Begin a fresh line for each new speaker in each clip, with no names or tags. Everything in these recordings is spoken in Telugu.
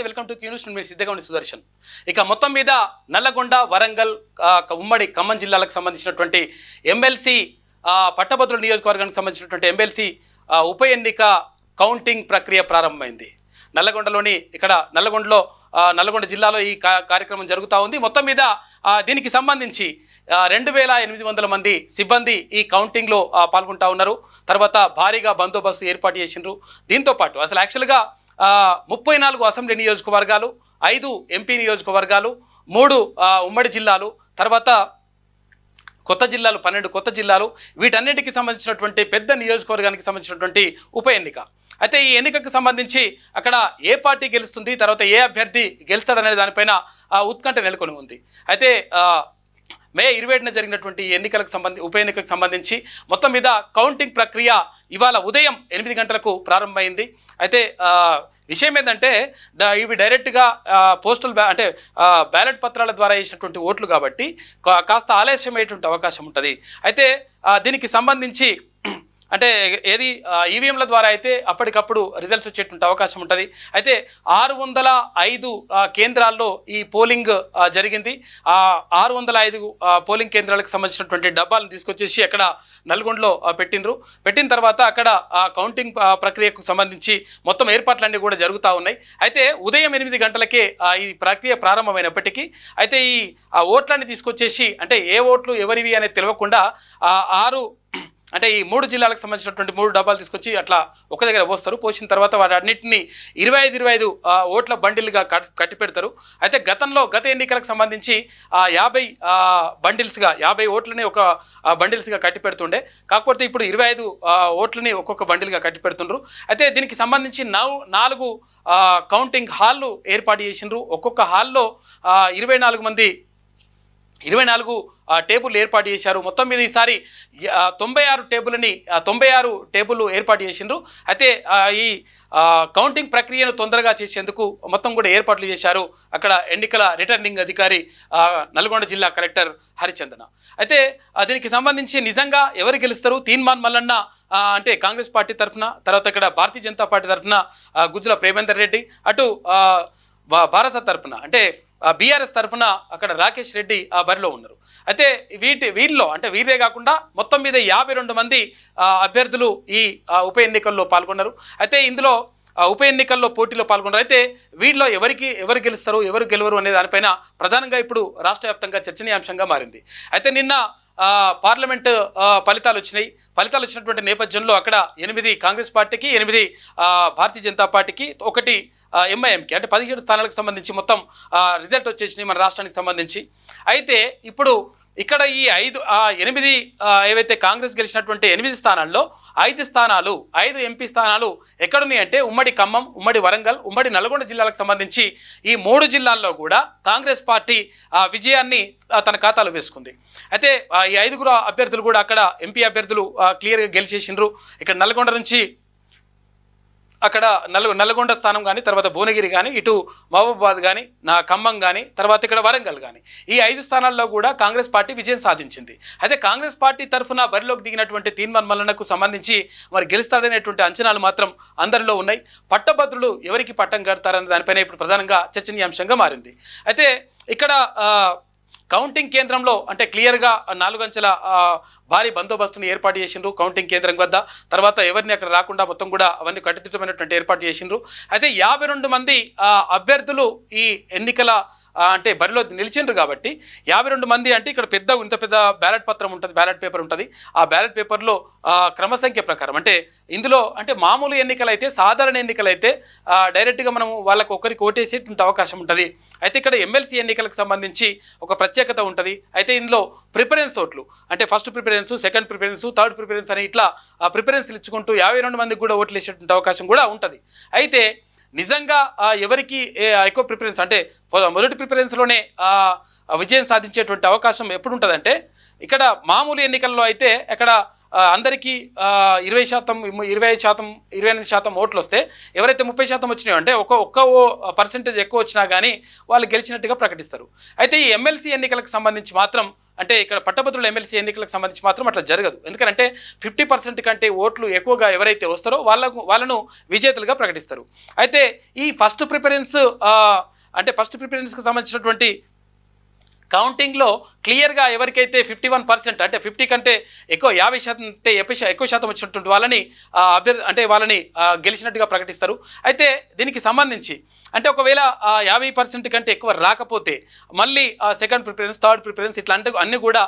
నమస్తే వెల్కమ్ టు క్యూనిస్ మీరు సిద్ధంగా ఉండి సుదర్శన్. ఇక మొత్తం మీద నల్లగొండ వరంగల్ ఉమ్మడి ఖమ్మం జిల్లాలకు సంబంధించినటువంటి ఎమ్మెల్సీ పట్టభద్రుల నియోజకవర్గానికి సంబంధించినటువంటి ఎమ్మెల్సీ ఉప ఎన్నిక కౌంటింగ్ ప్రక్రియ ప్రారంభమైంది. నల్లగొండలోని ఇక్కడ నల్లగొండలో నల్లగొండ జిల్లాలో ఈ కార్యక్రమం జరుగుతూ ఉంది. మొత్తం మీద దీనికి సంబంధించి రెండు వేల ఎనిమిది వందల మంది సిబ్బంది ఈ కౌంటింగ్లో ఆ, పాల్గొంటా ఉన్నారు. తర్వాత భారీగా బందోబస్తు ఏర్పాటు చేసిండ్రు. దీంతో పాటు అసలు యాక్చువల్గా ముప్పై నాలుగు అసెంబ్లీ నియోజకవర్గాలు ఐదు ఎంపీ నియోజకవర్గాలు మూడు ఉమ్మడి జిల్లాలు తర్వాత కొత్త జిల్లాలు పన్నెండు కొత్త జిల్లాలు వీటన్నిటికి సంబంధించినటువంటి పెద్ద నియోజకవర్గానికి సంబంధించినటువంటి ఉప ఎన్నిక. అయితే ఈ ఎన్నికకు సంబంధించి అక్కడ ఏ పార్టీ గెలుస్తుంది తర్వాత ఏ అభ్యర్థి గెలుస్తాడనే దానిపైన ఆ, ఉత్కంఠ నెలకొని ఉంది. అయితే మే ఇరవై ఏడున జరిగినటువంటి ఎన్నికలకు సంబంధించి ఉప ఎన్నికకు సంబంధించి మొత్తం మీద కౌంటింగ్ ప్రక్రియ ఇవాళ ఉదయం ఎనిమిది గంటలకు ప్రారంభమైంది. అయితే విషయం ఏంటంటే ఇవి డైరెక్ట్గా పోస్టల్ బ్యా అంటే బ్యాలెట్ పత్రాల ద్వారా వేసినటువంటి ఓట్లు కాబట్టి కా- కాస్త ఆలస్యం అయ్యేటువంటి అవకాశం ఉంటుంది. అయితే దీనికి సంబంధించి అంటే ఏది ఈవీఎంల ద్వారా అయితే అప్పటికప్పుడు రిజల్ట్స్ వచ్చేటువంటి అవకాశం ఉంటుంది. అయితే ఆరు వందల ఐదు కేంద్రాల్లో ఈ పోలింగ్ జరిగింది. ఆ ఆరు వందల ఐదు పోలింగ్ కేంద్రాలకు సంబంధించినటువంటి డబ్బాలను తీసుకొచ్చేసి అక్కడ నల్గొండలో పెట్టినరు పెట్టిండ్రు. పెట్టిన తర్వాత అక్కడ ఆ కౌంటింగ్ ప్రక్రియకు సంబంధించి మొత్తం ఏర్పాట్లన్నీ కూడా జరుగుతూ ఉన్నాయి. అయితే ఉదయం ఎనిమిది గంటలకే ఈ ప్రక్రియ ప్రారంభమైనప్పటికీ అయితే ఈ ఆ ఓట్లన్నీ తీసుకొచ్చేసి అంటే ఏ ఓట్లు ఎవరివి అనేది తెలియకుండా ఆరు అంటే ఈ మూడు జిల్లాలకు సంబంధించినటువంటి మూడు డబ్బాలు తీసుకొచ్చి అట్లా ఒక దగ్గర పోస్తారు. పోసిన తర్వాత వాటి అన్నింటినీ ఇరవై ఐదు ఇరవై ఐదు ఓట్ల బండిల్గా కట్టి పెడతారు. అయితే గతంలో గత ఎన్నికలకు సంబంధించి యాభై బండిల్స్గా యాభై ఓట్లని ఒక బండిల్స్గా కట్టి పెడుతుండే. కాకపోతే ఇప్పుడు ఇరవై ఐదు ఓట్లని ఒక్కొక్క బండిల్గా కట్టి పెడుతుండ్రు. అయితే దీనికి సంబంధించి నాలుగు కౌంటింగ్ హాళ్ళు ఏర్పాటు చేసిండ్రు. ఒక్కొక్క హాల్లో ఇరవై నాలుగు మంది ఇరవై నాలుగు టేబుల్ ఏర్పాటు చేశారు. మొత్తం మీద ఈసారి తొంభై ఆరు టేబుల్ని తొంభై ఆరు టేబుల్ ఏర్పాటు చేసిండ్రు. అయితే ఈ కౌంటింగ్ ప్రక్రియను తొందరగా చేసేందుకు మొత్తం కూడా ఏర్పాట్లు చేశారు అక్కడ ఎన్నికల రిటర్నింగ్ అధికారి నల్గొండ జిల్లా కలెక్టర్ హరిచందన. అయితే దీనికి సంబంధించి నిజంగా ఎవరు గెలుస్తారు? తీన్మాన్ మల్లన్న అంటే కాంగ్రెస్ పార్టీ తరఫున తర్వాత ఇక్కడ భారతీయ జనతా పార్టీ తరఫున గుజ్జుల ప్రేమేందర్ రెడ్డి అటు భారత తరఫున అంటే బీఆర్ఎస్ తరఫున అక్కడ రాకేష్ రెడ్డి ఆ బరిలో ఉన్నారు. అయితే వీటి వీరిలో అంటే వీరే కాకుండా మొత్తం మీద యాభై రెండు మంది అభ్యర్థులు ఈ ఉప ఎన్నికల్లో పాల్గొన్నారు. అయితే ఇందులో ఉప ఎన్నికల్లో పోటీలో పాల్గొన్నారు. అయితే వీటిలో ఎవరికి ఎవరు గెలుస్తారు ఎవరు గెలవరు అనే దానిపైన ప్రధానంగా ఇప్పుడు రాష్ట్ర వ్యాప్తంగా చర్చనీయాంశంగా మారింది. అయితే నిన్న పార్లమెంట్ ఫలితాలు వచ్చినాయి. ఫలితాలు వచ్చినటువంటి నేపథ్యంలో అక్కడ ఎనిమిది కాంగ్రెస్ పార్టీకి ఎనిమిది భారతీయ జనతా పార్టీకి ఒకటి ఎంఐఎంకి అంటే పదిహేడు స్థానాలకు సంబంధించి మొత్తం రిజల్ట్ వచ్చేసినాయి మన రాష్ట్రానికి సంబంధించి. అయితే ఇప్పుడు ఇక్కడ ఈ ఐదు ఎనిమిది ఏవైతే కాంగ్రెస్ గెలిచినటువంటి ఎనిమిది స్థానాల్లో ఐదు స్థానాలు ఐదు ఎంపీ స్థానాలు ఎక్కడున్నాయి అంటే ఉమ్మడి ఖమ్మం ఉమ్మడి వరంగల్ ఉమ్మడి నల్గొండ జిల్లాలకు సంబంధించి ఈ మూడు జిల్లాల్లో కూడా కాంగ్రెస్ పార్టీ ఆ, విజయాన్ని తన ఖాతాలో వేసుకుంది. అయితే ఈ ఐదుగురు అభ్యర్థులు కూడా అక్కడ ఎంపీ అభ్యర్థులు క్లియర్గా గెలిచేసిండ్రు. ఇక్కడ నల్గొండ నుంచి అక్కడ నల్ నల్గొండ స్థానం కానీ తర్వాత భువనగిరి కానీ ఇటు మహబూబాబాద్ కానీ నా ఖమ్మం కానీ తర్వాత ఇక్కడ వరంగల్ కానీ ఈ ఐదు స్థానాల్లో కూడా కాంగ్రెస్ పార్టీ విజయం సాధించింది. అయితే కాంగ్రెస్ పార్టీ తరఫున బరిలోకి దిగినటువంటి తీన్మన్ మల్లన్నకు సంబంధించి మరి గెలుస్తాడనేటువంటి అంచనాలు మాత్రం అందరిలో ఉన్నాయి. పట్టభద్రులు ఎవరికి పట్టం కడతారనే దానిపైన ఇప్పుడు ప్రధానంగా చర్చనీయాంశంగా మారింది. అయితే ఇక్కడ కౌంటింగ్ కేంద్రంలో అంటే క్లియర్గా నాలుగంచెల భారీ బందోబస్తుని ఏర్పాటు చేసిండ్రు కౌంటింగ్ కేంద్రం వద్ద. తర్వాత ఎవరిని అక్కడ రాకుండా మొత్తం కూడా అవన్నీ కట్టుదిట్టమైనటువంటి ఏర్పాటు చేసిండ్రు. అయితే యాభై రెండు మంది అభ్యర్థులు ఈ ఎన్నికల అంటే బరిలో నిలిచిండ్రు కాబట్టి యాభై రెండు మంది అంటే ఇక్కడ పెద్ద ఇంత పెద్ద బ్యాలెట్ పత్రం ఉంటుంది బ్యాలెట్ పేపర్ ఉంటుంది. ఆ బ్యాలెట్ పేపర్లో క్రమసంఖ్య ప్రకారం అంటే ఇందులో అంటే మామూలు ఎన్నికలైతే సాధారణ ఎన్నికలైతే డైరెక్ట్గా మనం వాళ్ళకు ఒకరికి ఓటేసేటువంటి అవకాశం ఉంటుంది. అయితే ఇక్కడ ఎమ్మెల్సీ ఎన్నికలకు సంబంధించి ఒక ప్రత్యేకత ఉంటుంది. అయితే ఇందులో ప్రిఫరెన్స్ ఓట్లు అంటే first preference second preference third preference అని ఇట్లా ప్రిఫరెన్స్లు ఇచ్చుకుంటూ యాభై రెండు మందికి కూడా ఓట్లు వేసేటువంటి అవకాశం కూడా ఉంటుంది. అయితే నిజంగా ఎవరికి ఎక్కువ ప్రిఫరెన్స్ అంటే మొదటి ప్రిఫరెన్స్లోనే విజయం సాధించేటువంటి అవకాశం ఎప్పుడు ఉంటుందంటే ఇక్కడ మామూలు ఎన్నికల్లో అయితే ఇక్కడ అందరికీ ఇరవై శాతం ఇరవై ఐదు శాతం ఇరవై ఎనిమిది శాతం ఓట్లు వస్తే ఎవరైతే ముప్పై శాతం వచ్చినాయో అంటే ఒక ఒక్క ఓ పర్సెంటేజ్ ఎక్కువ వచ్చినా కానీ వాళ్ళు గెలిచినట్టుగా ప్రకటిస్తారు. అయితే ఈ ఎమ్మెల్సీ ఎన్నికలకు సంబంధించి మాత్రం అంటే ఇక్కడ పట్టభద్రుల ఎమ్మెల్సీ ఎన్నికలకు సంబంధించి మాత్రం అట్లా జరగదు. ఎందుకంటే ఫిఫ్టీ పర్సెంట్ కంటే ఓట్లు ఎక్కువగా ఎవరైతే వస్తారో వాళ్ళకు వాళ్ళను విజేతలుగా ప్రకటిస్తారు. అయితే ఈ ఫస్ట్ ప్రిఫరెన్స్ అంటే ఫస్ట్ ప్రిఫరెన్స్కి సంబంధించినటువంటి కౌంటింగ్లో క్లియర్గా ఎవరికైతే ఫిఫ్టీ వన్ పర్సెంట్ అంటే ఫిఫ్టీ కంటే ఎక్కువ యాభై శాతం అంటే ఎక్కువ ఎక్కువ శాతం వచ్చినటువంటి వాళ్ళని ఆ, అభ్యర్థి అంటే వాళ్ళని గెలిచినట్టుగా ప్రకటిస్తారు. అయితే దీనికి సంబంధించి అంటే ఒకవేళ ఆ యాభై పర్సెంట్ కంటే ఎక్కువ రాకపోతే మళ్ళీ సెకండ్ ప్రిఫరెన్స్ థర్డ్ ప్రిఫరెన్స్ ఇట్లా అంటే అన్ని కూడా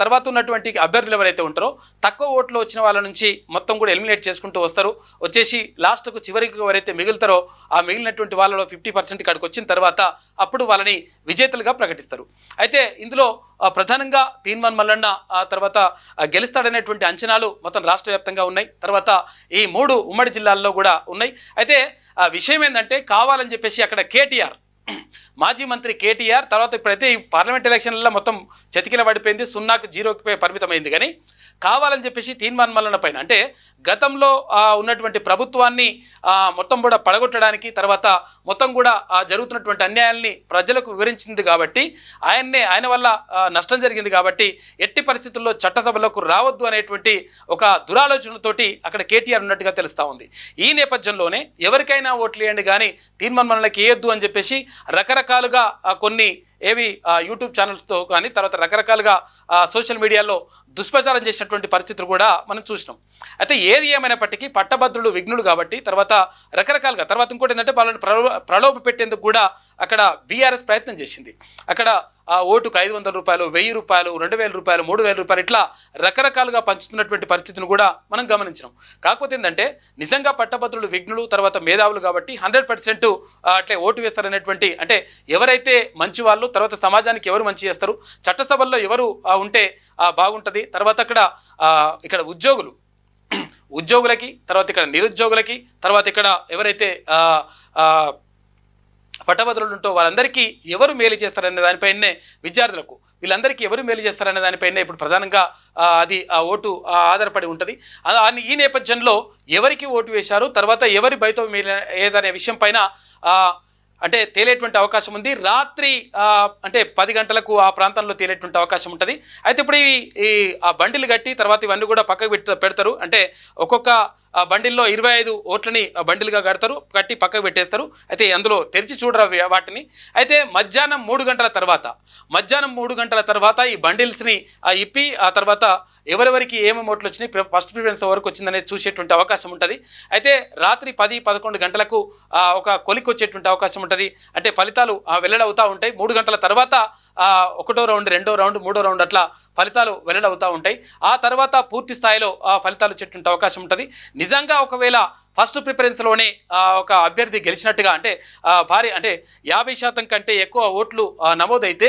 తర్వాత ఉన్నటువంటి అభ్యర్థులు ఎవరైతే ఉంటారో తక్కువ ఓట్లు వచ్చిన వాళ్ళ నుంచి మొత్తం కూడా ఎలిమినేట్ చేసుకుంటూ వస్తారు. వచ్చేసి లాస్ట్కు చివరికి ఎవరైతే మిగులుతారో ఆ మిగిలినటువంటి వాళ్ళలో ఫిఫ్టీ పర్సెంట్ ఇక్కడికి వచ్చిన తర్వాత అప్పుడు వాళ్ళని విజేతలుగా ప్రకటిస్తారు. అయితే ఇందులో ప్రధానంగా తీన్మాన్ మల్లన్న ఆ తర్వాత గెలుస్తాడనేటువంటి అంచనాలు మొత్తం రాష్ట్ర వ్యాప్తంగా ఉన్నాయి. తర్వాత ఈ మూడు ఉమ్మడి జిల్లాల్లో కూడా ఉన్నాయి. అయితే విషయం ఏంటంటే కావాలని చెప్పేసి అక్కడ కేటీఆర్ మాజీ మంత్రి కేటీఆర్ తర్వాత ప్రతి పార్లమెంట్ ఎలక్షన్లలో మొత్తం చతికిల పడిపోయింది సున్నాకు జీరోకి పరిమితమైంది. కానీ కావాలని చెప్పేసి తీర్మాన్ మల్లన పైన అంటే గతంలో ఉన్నటువంటి ప్రభుత్వాన్ని మొత్తం కూడా పడగొట్టడానికి తర్వాత మొత్తం కూడా ఆ, జరుగుతున్నటువంటి అన్యాయాల్ని ప్రజలకు వివరించింది కాబట్టి ఆయన్నే ఆయన వల్ల నష్టం జరిగింది కాబట్టి ఎట్టి పరిస్థితుల్లో చట్టసభలకు రావద్దు అనేటువంటి ఒక దురాలోచనతోటి అక్కడ కేటీఆర్ ఉన్నట్టుగా తెలుస్తూ ఉంది. ఈ నేపథ్యంలోనే ఎవరికైనా ఓట్లు వేయండి కానీ తీర్మాన్ మనలకి వేయొద్దు అని చెప్పేసి రకరకాలుగా కొన్ని ఏవి యూట్యూబ్ ఛానల్స్తో కానీ తర్వాత రకరకాలుగా సోషల్ మీడియాలో దుష్ప్రచారం చేసినటువంటి పరిస్థితులు కూడా మనం చూసినాం. అయితే ఏది ఏమైనప్పటికీ పట్టభద్రులు విఘ్నులు కాబట్టి తర్వాత రకరకాలుగా తర్వాత ఇంకోటి ఏంటంటే వాళ్ళని ప్రలో ప్రలోభ పెట్టేందుకు కూడా అక్కడ బీఆర్ఎస్ ప్రయత్నం చేసింది. అక్కడ ఆ ఓటుకు ఐదు వందల రూపాయలు వెయ్యి రూపాయలు రెండు వేల రూపాయలు మూడు వేల రూపాయలు ఇట్లా రకరకాలుగా పంచుతున్నటువంటి పరిస్థితిని కూడా మనం గమనించినాం. కాకపోతే ఏంటంటే నిజంగా పట్టభద్రులు విఘ్నులు తర్వాత మేధావులు కాబట్టి హండ్రెడ్ పర్సెంట్ అట్లే ఓటు వేస్తారనేటువంటి అంటే ఎవరైతే మంచి వాళ్ళు తర్వాత సమాజానికి ఎవరు మంచి చేస్తారు చట్టసభల్లో ఎవరు ఉంటే బాగుంటుంది. తర్వాత అక్కడ ఇక్కడ ఉద్యోగులు ఉద్యోగులకి తర్వాత ఇక్కడ నిరుద్యోగులకి తర్వాత ఇక్కడ ఎవరైతే పట్టభద్రులుంటూ వాళ్ళందరికీ ఎవరు మేలు చేస్తారనే దానిపైనే విద్యార్థులకు వీళ్ళందరికీ ఎవరు మేలు చేస్తారనే దానిపైనే ఇప్పుడు ప్రధానంగా అది ఆ ఓటు ఆధారపడి ఉంటుంది. ఈ నేపథ్యంలో ఎవరికి ఓటు వేశారు తర్వాత ఎవరి బయట మేలు ఏదనే విషయం పైన అంటే తేలేటువంటి అవకాశం ఉంది. రాత్రి అంటే పది గంటలకు ఆ ప్రాంతంలో తేలేటువంటి అవకాశం ఉంటుంది. అయితే ఇప్పుడు ఈ ఆ బండిలు కట్టి తర్వాత ఇవన్నీ కూడా పక్కకు పెడతారు. అంటే ఒక్కొక్క బండిల్లో ఇరవై ఐదు ఓట్లని బండిలుగా కడతారు కట్టి పక్కకు పెట్టేస్తారు. అయితే అందులో తెరిచి చూడరు వాటిని. అయితే మధ్యాహ్నం మూడు గంటల తర్వాత మధ్యాహ్నం మూడు గంటల తర్వాత ఈ బండిల్స్ని ఆ ఇప్పి ఆ తర్వాత ఎవరెవరికి ఏమేమి ఓట్లు వచ్చినాయి ఫస్ట్ ప్రిఫరెన్స్ వరకు వచ్చిందనేది చూసేటువంటి అవకాశం ఉంటుంది. అయితే రాత్రి పది పదకొండు గంటలకు ఒక కొలికి వచ్చేటువంటి అవకాశం ఉంటుంది. అంటే ఫలితాలు ఆ, వెల్లడవుతూ ఉంటాయి. మూడు గంటల తర్వాత ఒకటో రౌండ్ రెండో రౌండ్ మూడో రౌండ్ అట్లా ఫలితాలు వెల్లడవుతూ ఉంటాయి. ఆ తర్వాత పూర్తి స్థాయిలో ఆ ఫలితాలు వచ్చేటువంటి అవకాశం ఉంటుంది. నిజంగా ఒకవేళ ఫస్ట్ ప్రిఫరెన్స్లోనే ఒక అభ్యర్థి గెలిచినట్టుగా అంటే భారీ అంటే యాభై శాతం కంటే ఎక్కువ ఓట్లు నమోదైతే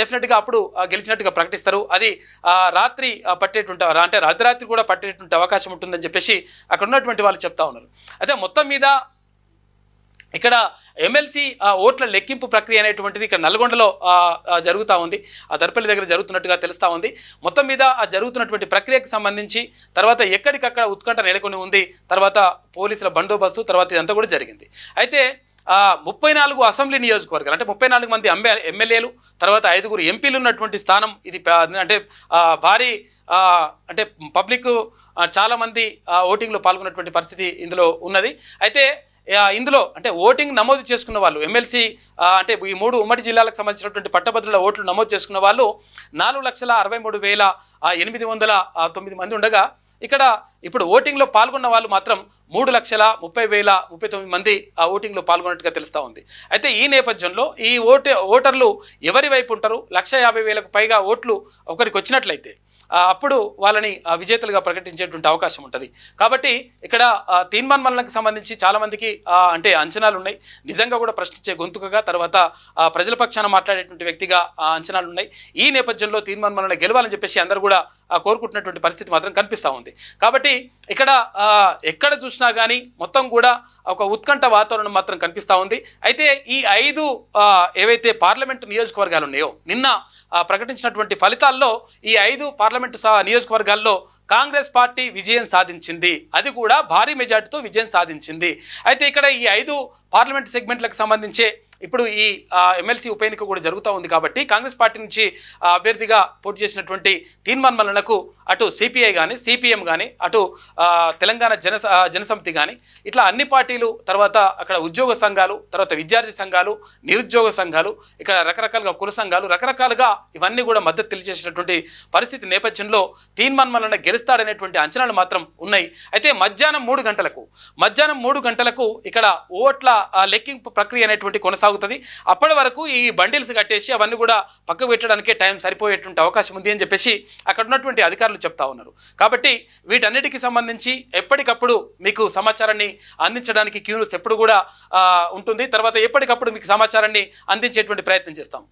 డెఫినెట్గా అప్పుడు గెలిచినట్టుగా ప్రకటిస్తారు. అది రాత్రి పట్టేటువంటి అంటే అర్ధరాత్రి కూడా పట్టేటువంటి అవకాశం ఉంటుందని చెప్పేసి అక్కడ ఉన్నటువంటి వాళ్ళు చెప్తా ఉన్నారు. అయితే మొత్తం మీద ఇక్కడ ఎమ్మెల్సీ ఓట్ల లెక్కింపు ప్రక్రియ అనేటువంటిది ఇక్కడ నల్గొండలో జరుగుతూ ఉంది. ఆ దర్పల్లి దగ్గర జరుగుతున్నట్టుగా తెలుస్తూ ఉంది. మొత్తం మీద ఆ జరుగుతున్నటువంటి ప్రక్రియకు సంబంధించి తర్వాత ఎక్కడికక్కడ ఉత్కంఠ నెలకొని ఉంది. తర్వాత పోలీసుల బందోబస్తు తర్వాత ఇదంతా కూడా జరిగింది. అయితే ముప్పై నాలుగు అసెంబ్లీ నియోజకవర్గాలు అంటే ముప్పై నాలుగు మంది ఎంఏ ఎమ్మెల్యేలు తర్వాత ఐదుగురు ఎంపీలు ఉన్నటువంటి స్థానం ఇది అంటే భారీ అంటే పబ్లిక్ చాలామంది ఓటింగ్లో పాల్గొన్నటువంటి పరిస్థితి ఇందులో ఉన్నది. అయితే ఇందులో అంటే ఓటింగ్ నమోదు చేసుకున్న వాళ్ళు ఎమ్మెల్సీ అంటే ఈ మూడు ఉమ్మడి జిల్లాలకు సంబంధించినటువంటి పట్టభద్రుల ఓట్లు నమోదు చేసుకున్న వాళ్ళు నాలుగు లక్షల అరవై మూడు వేల ఎనిమిది వందల తొమ్మిది మంది ఉండగా ఇక్కడ ఇప్పుడు ఓటింగ్లో పాల్గొన్న వాళ్ళు మాత్రం మూడు లక్షల ముప్పై వేల ముప్పై తొమ్మిది మంది ఆ ఓటింగ్లో పాల్గొన్నట్టుగా తెలుస్తూ ఉంది. అయితే ఈ నేపథ్యంలో ఈ ఓటు ఓటర్లు ఎవరి వైపు ఉంటారు? లక్ష యాభై వేలకు పైగా ఓట్లు ఒకరికి వచ్చినట్లయితే అప్పుడు వాళ్ళని ఆ, విజేతలుగా ప్రకటించేటువంటి అవకాశం ఉంటుంది. కాబట్టి ఇక్కడ తీర్మాన్ మల్లనకు సంబంధించి చాలామందికి అంటే అంచనాలు ఉన్నాయి. నిజంగా కూడా ప్రశ్నించే గొంతుకగా తర్వాత ప్రజల పక్షాన మాట్లాడేటువంటి వ్యక్తిగా అంచనాలు ఉన్నాయి. ఈ నేపథ్యంలో తీర్మాన్ మల్లన గెలవాలని చెప్పేసి అందరూ కూడా కోరుకుంటున్నటువంటి పరిస్థితి మాత్రం కనిపిస్తూ ఉంది. కాబట్టి ఇక్కడ ఎక్కడ చూసినా కానీ మొత్తం కూడా ఒక ఉత్కంఠ వాతావరణం మాత్రం కనిపిస్తూ ఉంది. అయితే ఈ ఐదు ఏవైతే పార్లమెంటు నియోజకవర్గాలు ఉన్నాయో నిన్న ప్రకటించినటువంటి ఫలితాల్లో ఈ ఐదు పార్లమెంటు నియోజకవర్గాల్లో కాంగ్రెస్ పార్టీ విజయం సాధించింది. అది కూడా భారీ మెజార్టీతో విజయం సాధించింది. అయితే ఇక్కడ ఈ ఐదు పార్లమెంట్ సెగ్మెంట్లకు సంబంధించే ఇప్పుడు ఈ ఎమ్మెల్సీ ఉప ఎన్నిక కూడా జరుగుతూ ఉంది కాబట్టి కాంగ్రెస్ పార్టీ నుంచి అభ్యర్థిగా పోటీ చేసినటువంటి తీన్మాన్ మల్లనకు అటు సిపిఐ కానీ సిపిఎం కానీ అటు తెలంగాణ జన జనసమితి కానీ ఇట్లా అన్ని పార్టీలు తర్వాత అక్కడ ఉద్యోగ సంఘాలు తర్వాత విద్యార్థి సంఘాలు నిరుద్యోగ సంఘాలు ఇక్కడ రకరకాలుగా కుల సంఘాలు రకరకాలుగా ఇవన్నీ కూడా మద్దతు తెలియజేసినటువంటి పరిస్థితి నేపథ్యంలో తీన్మాన్ మల్లన గెలుస్తాడనేటువంటి అంచనాలు మాత్రం ఉన్నాయి. అయితే మధ్యాహ్నం మూడు గంటలకు మధ్యాహ్నం మూడు గంటలకు ఇక్కడ ఓట్ల లెక్కింపు ప్రక్రియ అనేటువంటి కొనసాగుతుంది. అప్పటి వరకు ఈ బండిల్స్ కట్టేసి అవన్నీ కూడా పక్కకు పెట్టడానికే టైం సరిపోయేటువంటి అవకాశం ఉంది అని చెప్పేసి అక్కడ ఉన్నటువంటి అధికారులు చెప్తా ఉన్నారు. కాబట్టి వీటన్నిటికి సంబంధించి ఎప్పటికప్పుడు మీకు సమాచారాన్ని అందించడానికి క్యూస్ ఎప్పుడు కూడా ఉంటుంది. తర్వాత ఎప్పటికప్పుడు మీకు సమాచారాన్ని అందించేటువంటి ప్రయత్నం చేస్తాం.